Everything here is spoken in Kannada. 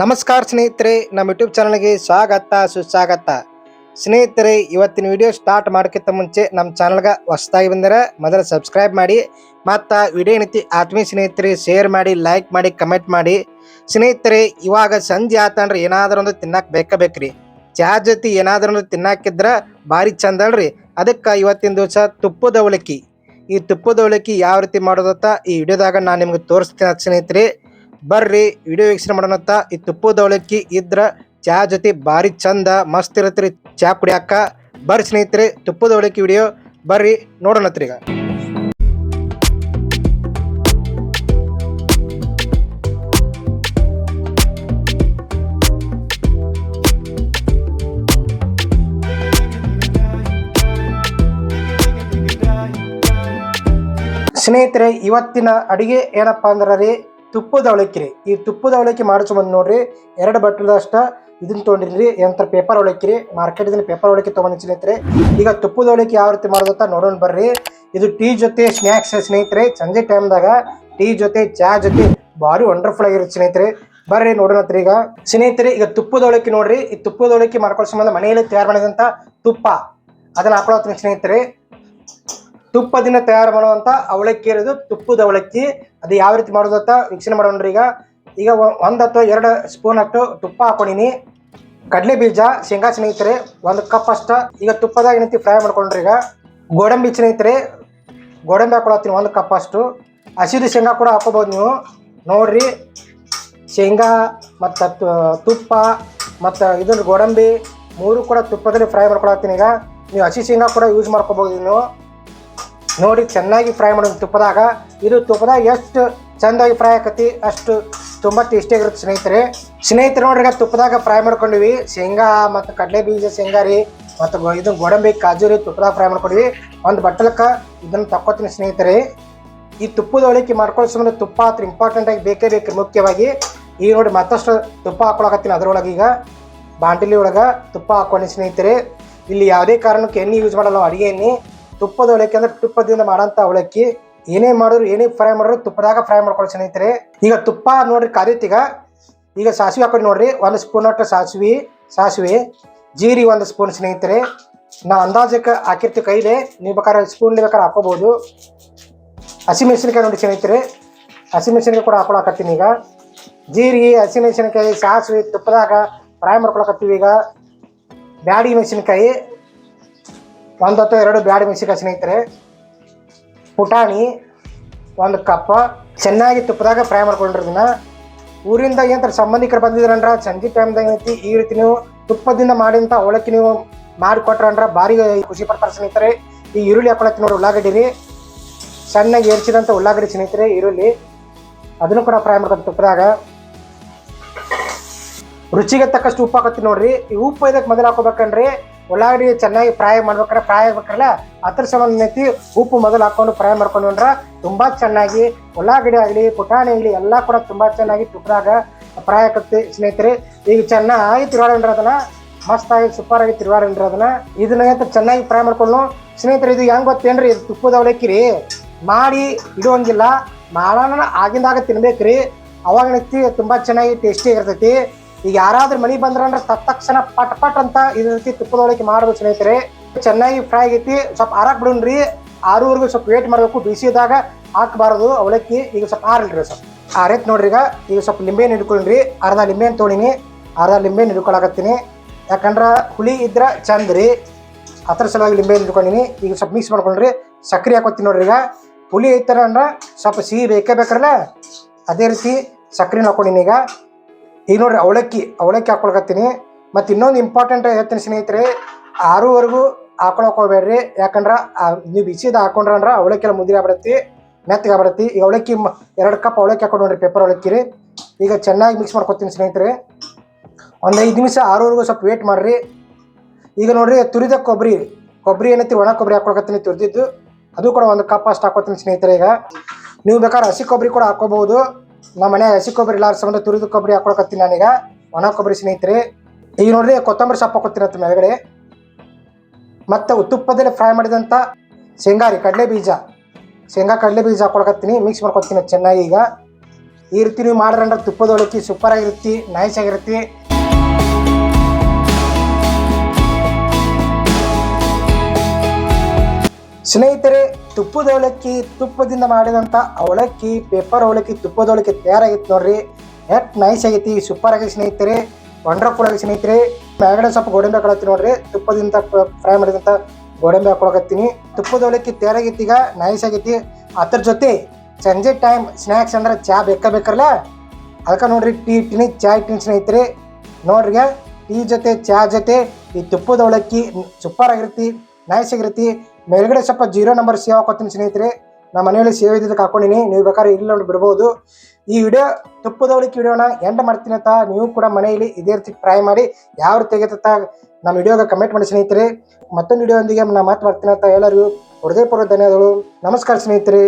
ನಮಸ್ಕಾರ ಸ್ನೇಹಿತರೆ, ನಮ್ಮ ಯೂಟ್ಯೂಬ್ ಚಾನಲ್ಗೆ ಸ್ವಾಗತ, ಸುಸ್ವಾಗತ. ಸ್ನೇಹಿತರೆ, ಇವತ್ತಿನ ವಿಡಿಯೋ ಸ್ಟಾರ್ಟ್ ಮಾಡೋಕ್ಕಿಂತ ಮುಂಚೆ ನಮ್ಮ ಚಾನಲ್ಗೆ ಹೊಸದಾಗಿ ಬಂದರೆ ಮೊದಲು ಸಬ್ಸ್ಕ್ರೈಬ್ ಮಾಡಿ, ಮತ್ತು ವಿಡಿಯೋ ಏನೈತಿ ಆತ್ಮೀಯ ಸ್ನೇಹಿತರೆ ಶೇರ್ ಮಾಡಿ ಲೈಕ್ ಮಾಡಿ ಕಮೆಂಟ್ ಮಾಡಿ. ಸ್ನೇಹಿತರೆ, ಇವಾಗ ಸಂಜೆ ಆತಂದ್ರೆ ಏನಾದರೂ ಒಂದು ತಿನ್ನಕ್ಕೆ ಬೇಕೇ ಬೇಕ್ರಿ? ಚಹಾ ಜೊತೆ ಏನಾದರೂ ಒಂದು ತಿನ್ನಕ್ಕಿದ್ರೆ ಭಾರಿ ಚಂದ ಅಲ್ರಿ. ಅದಕ್ಕೆ ಇವತ್ತಿನ ದಿವಸ ತುಪ್ಪದ ಅವಲಕ್ಕಿ. ಈ ತುಪ್ಪದ ಅವಲಕ್ಕಿ ಯಾವ ರೀತಿ ಮಾಡೋದತ್ತ ಈ ವಿಡಿಯೋದಾಗ ನಾನು ನಿಮ್ಗೆ ತೋರಿಸ್ತೀನಿ ಸ್ನೇಹಿತರೆ. ಬರ್ರಿ, ವಿಡಿಯೋ ವೀಕ್ಷಣೆ ಮಾಡೋಣಂತ. ಈ ತುಪ್ಪದ ಅವಲಕ್ಕಿ ಇದ್ರ ಚಾ ಜೊತೆ ಭಾರಿ ಚಂದ, ಮಸ್ತ್ ಇರತ್ರಿ. ಚಾ ಕುಡಿಯಾಕ. ಬರ್ರಿ ಸ್ನೇಹಿತರೆ ತುಪ್ಪದ ಅವಲಕ್ಕಿ ವಿಡಿಯೋ. ಬರ್ರಿ ನೋಡೋಣತ್ರಿ ಈಗ. ಸ್ನೇಹಿತರೆ, ಇವತ್ತಿನ ಅಡುಗೆ ಏನಪ್ಪ ಅಂದ್ರೆ ರೀ ತುಪ್ಪದ ಅವಲಕ್ಕಿ ರೀ. ಈ ತುಪ್ಪದ ಅವಲಕ್ಕಿ ಮಾಡಿಸೋ ಬಂದು ನೋಡ್ರಿ, ಎರಡು ಬಟ್ಟಲದಷ್ಟ ಇದನ್ನ ತೊಗೊಂಡಿರಿ ಎಂತ ಪೇಪರ್ ಅವಲಕ್ಕಿ ರೀ. ಮಾರ್ಕೆಟ್ ಪೇಪರ್ ಅವಲಕ್ಕಿ ತೊಗೊಂಡು ಸ್ನೇಹಿತರೆ ಈಗ ತುಪ್ಪದ ಅವಲಕ್ಕಿ ಯಾವ ರೀತಿ ಮಾಡೋದಂತ ನೋಡೋಣ ಬರ್ರಿ. ಇದು ಟೀ ಜೊತೆ ಸ್ನ್ಯಾಕ್ಸ್ ಸ್ನೇಹಿತರೆ ಸಂಜೆ ಟೈಮ್ದಾಗ ಟೀ ಜೊತೆ, ಚಾ ಜೊತೆ ಭಾರಿ ವಂಡರ್ಫುಲ್ ಆಗಿರುತ್ತೆ ಸ್ನೇಹಿತರೆ ಬರ್ರಿ ನೋಡೋಣತ್ರಿ ಈಗ. ಸ್ನೇಹಿತರೆ ಈಗ ತುಪ್ಪದ ಅವಲಕ್ಕಿ ನೋಡ್ರಿ. ಈ ತುಪ್ಪದ ಅವಲಕ್ಕಿ ಮಾಡ್ಕೊಳ್ಳೋ ಮನೆಯಲ್ಲಿ ತಯಾರು ಮಾಡಿದಂಥ ತುಪ್ಪ. ಅದನ್ನ ಹಾಕೊಳತ್ತೀನಿ ಸ್ನೇಹಿತರೆ ತುಪ್ಪದಿಂದ ತಯಾರು ಮಾಡುವಂತ ಅವಲಕ್ಕಿ ಇರೋದು ತುಪ್ಪದ ಅವಲಕ್ಕಿ. ಅದು ಯಾವ ರೀತಿ ಮಾಡೋದಂತ ವೀಕ್ಷಣೆ ಮಾಡೋಣ್ರಿ ಈಗ. ಈಗ ಒಂದು ಅಥವಾ ಎರಡು ಸ್ಪೂನ್ ಅಷ್ಟು ತುಪ್ಪ ಹಾಕೊಂಡಿನಿ. ಕಡಲೆ ಬೀಜ, ಶೇಂಗಾ ಸ್ನೇಹಿತರೆ, ಒಂದು ಕಪ್ ಅಷ್ಟ. ಈಗ ತುಪ್ಪದಾಗ ಏನೈತಿ ಫ್ರೈ ಮಾಡ್ಕೊಂಡ್ರಿ ಈಗ. ಗೋಡಂಬಿ ಸ್ನೇಹಿತರೆ, ಗೋಡಂಬಿ ಹಾಕೊಳತ್ತೀನಿ ಒಂದು ಕಪ್ ಅಷ್ಟು. ಹಸಿದು ಶೇಂಗಾ ಕೂಡ ಹಾಕೋಬಹುದು ನೀವು. ನೋಡ್ರಿ. ಶೇಂಗಾ ಮತ್ತು ತುಪ್ಪ ಮತ್ತು ಇದನ್ನ ಗೋಡಂಬಿ ಮೂರು ಕೂಡ ತುಪ್ಪದಲ್ಲಿ ಫ್ರೈ ಮಾಡ್ಕೊಳತ್ತೀನಿ ಈಗ. ನೀವು ಹಸಿ ಶೇಂಗಾ ಕೂಡ ಯೂಸ್ ಮಾಡ್ಕೋಬಹುದು ನೀವು. ನೋಡಿ, ಚೆನ್ನಾಗಿ ಫ್ರೈ ಮಾಡೋದು ತುಪ್ಪದಾಗ, ಇದು ತುಪ್ಪದಾಗ ಎಷ್ಟು ಚೆಂದಾಗಿ ಫ್ರೈ ಆಕತಿ, ಅಷ್ಟು ತುಂಬ ಟೇಸ್ಟಿಯಾಗಿರುತ್ತೆ ಸ್ನೇಹಿತರೆ. ಸ್ನೇಹಿತರೆ ನೋಡ್ರಿ ತುಪ್ಪದಾಗ ಫ್ರೈ ಮಾಡ್ಕೊಂಡಿವಿ. ಶೇಂಗಾ ಮತ್ತು ಕಡಲೆ ಬೀಜ ಶೇಂಗಾ ರೀ, ಮತ್ತು ಇದು ಗೋಡಂಬಿ, ಕಾಜು ರೀ ತುಪ್ಪದಾಗ ಫ್ರೈ ಮಾಡ್ಕೊಂಡಿವಿ. ಒಂದು ಬಟ್ಟಲಕ್ಕೆ ಇದನ್ನು ತಕ್ಕೋತೀನಿ ಸ್ನೇಹಿತರೆ. ಈ ತುಪ್ಪದ ಒಳಕ್ಕೆ ಮಾಡ್ಕೊಳ್ಳೋ ಸುಮ್ಮನೆ ತುಪ್ಪ ಹತ್ರ ಇಂಪಾರ್ಟೆಂಟ್ ಆಗಿ ಬೇಕೇ ಬೇಕು ಮುಖ್ಯವಾಗಿ. ಈಗ ನೋಡಿ, ಮತ್ತಷ್ಟು ತುಪ್ಪ ಹಾಕೊಳಕತ್ತೀನಿ ಅದರೊಳಗೆ ಈಗ. ಬಾಂಡಲಿ ಒಳಗೆ ತುಪ್ಪ ಹಾಕೊಂಡು ಸ್ನೇಹಿತರೆ. ಇಲ್ಲಿ ಯಾವುದೇ ಕಾರಣಕ್ಕೆ ಎಣ್ಣೆ ಯೂಸ್ ಮಾಡಲ್ಲ ಅಡುಗೆ ಎಣ್ಣೆ. ತುಪ್ಪದ ಅವಲಕ್ಕಿ ಅಂದ್ರೆ ತುಪ್ಪದಿಂದ ಮಾಡೋಂಥ ಅವಲಕ್ಕಿ ಏನೇ ಮಾಡಿದ್ರು, ಏನೇ ಫ್ರೈ ಮಾಡಿದ್ರು ತುಪ್ಪದಾಗ ಫ್ರೈ ಮಾಡ್ಕೊಳ್ಳಿ ಸ್ನೇಹಿತರೆ. ಈಗ ತುಪ್ಪ ನೋಡ್ರಿ ಕಾದಿತ್ತು ಈಗ ಈಗ ಸಾಸಿವೆ ಹಾಕೊಂಡು ನೋಡ್ರಿ, ಒಂದು ಸ್ಪೂನ್ ಅಷ್ಟು ಸಾಸಿವೆ ಸಾಸಿವೆ, ಜೀರಿಗೆ ಒಂದು ಸ್ಪೂನ್ ಸ್ನೇಹಿತರೆ. ನಾ ಅಂದಾಜಕ್ಕೆ ಹಾಕಿರ್ತೀವಿ ಕೈಲೇ, ನೀವು ಬೇಕಾದ್ರೆ ಸ್ಪೂನ್ ಬೇಕಾದ್ರೆ ಹಾಕೋಬೋದು ಹಸಿಮೆಣಸಿನಕಾಯಿ ನೋಡಿ ಸ್ನೇಹಿತರೆ. ಹಸಿಮೆಣಸಿನಕಾಯಿ ಕೂಡ ಹಾಕೊಳಕತ್ತೀನಿ ಈಗ. ಜೀರಿಗೆ ಹಸಿಮೆಣಸಿನಕಾಯಿ ಸಾಸಿವೆ, ತುಪ್ಪದಾಗ ಫ್ರೈ ಮಾಡ್ಕೊಳಕತ್ತೀವಿ ಈಗ. ಬ್ಯಾಡಿ ಮೆಣಸಿನಕಾಯಿ ಒಂದು ಅಥವಾ ಎರಡು ಬ್ಯಾಡಿ ಮೆಣಸಿನ್ಕಾಯಿ ಸ್ನೇಹಿತರೆ, ಪುಟಾಣಿ, ಒಂದು ಕಪ್ಪ, ಚೆನ್ನಾಗಿ ತುಪ್ಪದಾಗ ಫ್ರೈ ಮಾಡ್ಕೊಂಡಿರೋದನ್ನ ಊರಿಂದ ಏನಂತಾರೆ ಸಂಬಂಧಿಕರು ಬಂದಿದ್ರಂದ್ರ ಸಂಜೆ ಟೈಮ್ದಾಗ ಏನೈತಿ, ಈ ರೀತಿ ನೀವು ತುಪ್ಪದಿಂದ ಮಾಡಿದಂಥ ಅವಳಕ್ಕೆ ನೀವು ಮಾಡಿಕೊಟ್ರಂದ್ರ ಭಾರಿ ಖುಷಿ ಪಡ್ತಾರೆ ಸ್ನೇಹಿತರೆ. ಈ ಈರುಳ್ಳಿ ಹಾಕೊಳಕ್ಕೆ ನೋಡಿ ಉಳ್ಳಾಗಡ್ಡಿ ಸಣ್ಣಗೆ ಏರ್ಸಿದಂಥ ಉಳ್ಳಾಗಡ್ಡಿ ಸ್ನೇಹಿತರೆ, ಈರುಳ್ಳಿ. ಅದನ್ನು ಕೂಡ ಫ್ರೈ ಮಾಡ್ಕೊಂಡು ತುಪ್ಪದಾಗ. ರುಚಿಗೆ ತಕ್ಕಷ್ಟು ಉಪ್ಪು ಹಾಕತ್ತಿ ನೋಡ್ರಿ. ಈ ಉಪ್ಪು ಇದಕ್ಕೆ ಮೊದಲು ಹಾಕೋಬೇಕಂದ್ರೆ ಉಳ್ಳಾಗಡ್ಡಿ ಚೆನ್ನಾಗಿ ಫ್ರೈ ಮಾಡ್ಬೇಕಾದ್ರೆ ಫ್ರೈ ಆಗ್ಬೇಕಲ್ಲ ಅದ್ರ ಸಂಬಂಧ ಉಪ್ಪು ಮೊದಲು ಹಾಕೊಂಡು ಫ್ರೈ ಅಂದ್ರೆ ತುಂಬಾ ಚೆನ್ನಾಗಿ ಉಳ್ಳಾಗಡ್ಡಿ ಆಗಲಿ, ಪುಟಾಣಿ ಆಗಲಿ, ಎಲ್ಲ ಕೂಡ ತುಂಬಾ ಚೆನ್ನಾಗಿ ತುಪ್ಪದಾಗ ಫ್ರೈ ಆಗುತ್ತೆ ಸ್ನೇಹಿತರೆ. ಈಗ ಚೆನ್ನಾಗಿ ತಿರುವಾಡಂಡ್ರ ಅದನ್ನು ಮಸ್ತ್ ಆಗಿ ಸೂಪರ್ ಆಗಿ ತಿರುವಾಡಂಡ್ರ ಅದನ್ನ ಇದನ್ನ ಚೆನ್ನಾಗಿ ಫ್ರೈ ಮಾಡ್ಕೊಂಡು ಸ್ನೇಹಿತರೆ, ಇದು ಹೆಂಗ್ ಗೊತ್ತೇನ್ರಿ? ಇದು ತುಪ್ಪದ ರೀ. ಮಾಡಿ ಇಡುವಂಗಿಲ್ಲ, ಮಾಡೋಣ ಆಗಿಂದಾಗ ತಿನ್ಬೇಕ್ರಿ. ಅವಾಗ ಏನೈತಿ? ತುಂಬಾ ಚೆನ್ನಾಗಿ ಟೇಸ್ಟಿ ಆಗಿರ್ತೈತಿ. ಈಗ ಯಾರಾದ್ರೂ ಮನಿ ಬಂದ್ರಂದ್ರೆ ತಕ್ಷಣ ಪಟ್ ಪಟ್ ಅಂತ ಇದ್ ರೀತಿ ತುಪ್ಪದ ಒಳಗೆ ಮಾಡ್ಬೇಕು ಸ್ನೇಹಿತರೆ. ಚೆನ್ನಾಗಿ ಫ್ರೈ ಆಗೈತಿ. ಸ್ವಲ್ಪ ಆರಾಕ್ ಬಿಡೋಣ್ರಿ ಆರೂವರೆಗೂ ಸ್ವಲ್ಪ ವೇಟ್ ಮಾಡಬೇಕು. ಬಿಸಿದಾಗ ಹಾಕಬಾರದು. ಅವಲಕ್ಕಿ ಈಗ ಸ್ವಲ್ಪ ಆರಲ್ರಿ ಸ್ವಲ್ಪ. ಆರೈತ್ ನೋಡ್ರಿ ಈಗ. ಈಗ ಸ್ವಲ್ಪ ಲಿಂಬೆಹಣ್ಣು ಹಿಡ್ಕೊಂಡ್ರಿ. ಅರ್ಧ ಲಿಂಬೆಹಣ್ಣು ತೊಳಿನಿ. ಅರ್ಧ ಲಿಂಬೆಹಣ್ಣು ಹಿಡ್ಕೊಳಕತ್ತೀನಿ. ಯಾಕಂದ್ರೆ ಹುಳಿ ಇದ್ರೆ ಚಂದ ರೀ. ಅದ್ರ ಸಲುವಾಗಿ ಲಿಂಬೆಹಣ್ಣು ಹಿಡ್ಕೊಂಡಿನಿ. ಈಗ ಸ್ವಲ್ಪ ಮಿಕ್ಸ್ ಮಾಡ್ಕೊಂಡ್ರಿ. ಸಕ್ಕರೆ ಹಾಕೋತೀನಿ ನೋಡ್ರಿ ಈಗ. ಹುಳಿ ಅಂದ್ರೆ ಸ್ವಲ್ಪ ಸಿಹಿ ಬೇಕೇ ಬೇಕಲ್ಲ ಅದೇ ರೀತಿ ಸಕ್ಕರೆ ಹಾಕೊಂಡಿನಿ ಈಗ. ಈಗ ನೋಡ್ರಿ, ಅವಲಕ್ಕಿ ಅವಲಕ್ಕಿ ಹಾಕೊಳಕತ್ತೀನಿ. ಮತ್ತು ಇನ್ನೊಂದು ಇಂಪಾರ್ಟೆಂಟ್ ಹೇಳ್ತೀನಿ ಸ್ನೇಹಿತರೆ, ಆರೂವರೆಗೂ ಹಾಕೊಳಕ್ ಹೋಗ್ಬೇಡ್ರಿ. ಯಾಕಂದ್ರೆ ನೀವು ಬಿಸಿದ ಹಾಕೊಂಡ್ರ ಅಂದ್ರೆ ಅವಲಕ್ಕಿ ಎಲ್ಲ ಮುದ್ದೆ ಆಗ್ಬಿಡತ್ತಿ, ಮೆತ್ತಗೆ ಆಗ್ಬಿಡತ್ತಿ. ಈಗ ಅವಲಕ್ಕಿ ಎರಡು ಕಪ್ ಅವಲಕ್ಕಿ ಹಾಕೊಂಡು ನೋಡ್ರಿ ಪೇಪರ್ ಅವಲಕ್ಕಿ ರೀ. ಈಗ ಚೆನ್ನಾಗಿ ಮಿಕ್ಸ್ ಮಾಡ್ಕೊತೀನಿ ಸ್ನೇಹಿತರೆ. ಒಂದು ಐದು ನಿಮಿಷ ಆರೂವರೆಗೂ ಸ್ವಲ್ಪ ವೇಟ್ ಮಾಡ್ರಿ. ಈಗ ನೋಡ್ರಿ, ತುರಿದ ಕೊಬ್ಬರಿ ಕೊಬ್ಬರಿ ಏನೈತಿ, ಒಣ ಕೊಬ್ಬರಿ ಹಾಕೊಳಕತ್ತೀನಿ ತುರಿದಿದ್ದು. ಅದು ಕೂಡ ಒಂದು ಕಪ್ ಅಷ್ಟು ಹಾಕೋತೀನಿ ಸ್ನೇಹಿತರೆ ಈಗ. ನೀವು ಬೇಕಾದ್ರೆ ಹಸಿ ಕೊಬ್ಬರಿ ಕೂಡ ಹಾಕೋಬಹುದು ನಮ್ಮ ಮನೆ ಹಸಿ ಕೊಬ್ಬರಿ ಇಲ್ಲ ಸಂಬಂಧ ತುರಿದು ಕೊಬ್ಬರಿ ಹಾಕೊಳಕತ್ತೀನಿ ನಾನೀಗ. ಒಣ ಕೊಬ್ಬರಿ ಸ್ನೇಹಿತರೆ. ಈಗ ನೋಡ್ರಿ ಕೊತ್ತಂಬರಿ ಸೊಪ್ಪು ಅಂತ ಮೇಲ್ಗಡೆ. ಮತ್ತೆ ತುಪ್ಪದಲ್ಲಿ ಫ್ರೈ ಮಾಡಿದಂಥ ಶೇಂಗಾ ರೀ, ಕಡಲೆ ಬೀಜ. ಶೇಂಗಾ, ಕಡಲೆ ಬೀಜ ಹಾಕೊಳಕತ್ತೀನಿ ಮಿಕ್ಸ್ ಮಾಡ್ಕೊತೀನಿ ಚೆನ್ನಾಗಿ ಈಗ. ಈ ರೀತಿ ನೀವು ಮಾಡ್ರಂದ್ರೆ ತುಪ್ಪದ ಅವಲಕ್ಕಿ ಸೂಪರ್ ಆಗಿರುತ್ತೆ ನೈಸ್ ಆಗಿರುತ್ತೆ. ಸ್ನೇಹಿತರೆ ತುಪ್ಪದ ಅವಲಕ್ಕಿ ತುಪ್ಪದಿಂದ ಮಾಡಿದಂಥ ಅವಲಕ್ಕಿ ಪೇಪರ್ ಅವಲಕ್ಕಿ, ತುಪ್ಪದ ಅವಲಕ್ಕಿ ತಯಾರಾಗಿತ್ತು ನೋಡ್ರಿ. ಎಟ್ ನೈಸ್ ಆಗೈತಿ ಸೂಪರ್ ಆಗಿ ಸ್ನೇಹಿತರೆ. ವಂಡರ್ಫುಲ್ ಆಗಿ ಸ್ನೇಹಿತರೆ. ಮ್ಯಾಗಡೆ ಸ್ವಲ್ಪ ಗೋಡಂಬಿ ಹಾಕೊಳತ್ತೀನಿ ನೋಡ್ರಿ. ತುಪ್ಪದಿಂದ ಫ್ರೈ ಮಾಡಿದಂಥ ಗೋಡಂಬಿ ಹಾಕೊಳಕತ್ತೀನಿ ತುಪ್ಪದ ಅವಲಕ್ಕಿ ತಯಾರಾಗೈತಿ ಈಗ ನೈಸ್ ಆಗೈತಿ. ಅದ್ರ ಜೊತೆ ಸಂಜೆ ಟೈಮ್ ಸ್ನ್ಯಾಕ್ಸ್ ಅಂದ್ರೆ ಚಾ ಬೇಕಾ ಬೇಕಲ್ಲ? ಅದಕ್ಕೆ ನೋಡ್ರಿ ಟೀ ಇಟ್ಟಿನಿ ಚಾ ಇಟ್ಟಿನಿ ಸ್ನೇಹಿತರೆ. ನೋಡ್ರಿ ಟೀ ಜೊತೆ, ಚಾ ಜೊತೆ ಈ ತುಪ್ಪದ ಅವಲಕ್ಕಿ ಸೂಪರ್ ಆಗಿರ್ತಿ ನೈಸ್ ಆಗಿರ್ತಿ ಮೇಲ್ಗಡೆ ಸ್ವಲ್ಪ ಜೀರೋ ನಂಬರ್ ಸೇವ್ ಹಾಕೋತೀನಿ ಸ್ನೇಹಿತರೆ. ನಮ್ಮ ಮನೆಯಲ್ಲಿ ಸೇವ್ ಇದ್ದಕ್ಕೆ ಹಾಕೊಂಡಿನಿ. ನೀವು ಬೇಕಾದ್ರೆ ಇಲ್ಲಿ ನೋಡಿ ಬಿಡ್ಬೋದು. ಈ ವಿಡಿಯೋ ತುಪ್ಪದ ಅವಲಕ್ಕಿ ವಿಡಿಯೋನ ಎಂಡ್ ಮಾಡ್ತೀನಿ ಅಂತ ನೀವು ಕೂಡ ಮನೆಯಲ್ಲಿ ಇದೇ ರೀತಿ ಟ್ರೈ ಮಾಡಿ ಯಾವ ರೀತಿ ಆಗೈತೆ ನಮ್ಮ ವಿಡಿಯೋಗೆ ಕಮೆಂಟ್ ಮಾಡಿ ಸ್ನೇಹಿತರೆ. ಮತ್ತೊಂದು ವಿಡಿಯೋ ಒಂದಿಗೆ ನಾ ಮಾತು ಮಾಡ್ತೀನಿ ಅಂತ ಎಲ್ಲರಿಗೂ ಹೃದಯಪೂರ್ವ ಧನ್ಯವಾದಗಳು. ನಮಸ್ಕಾರ ಸ್ನೇಹಿತರೆ.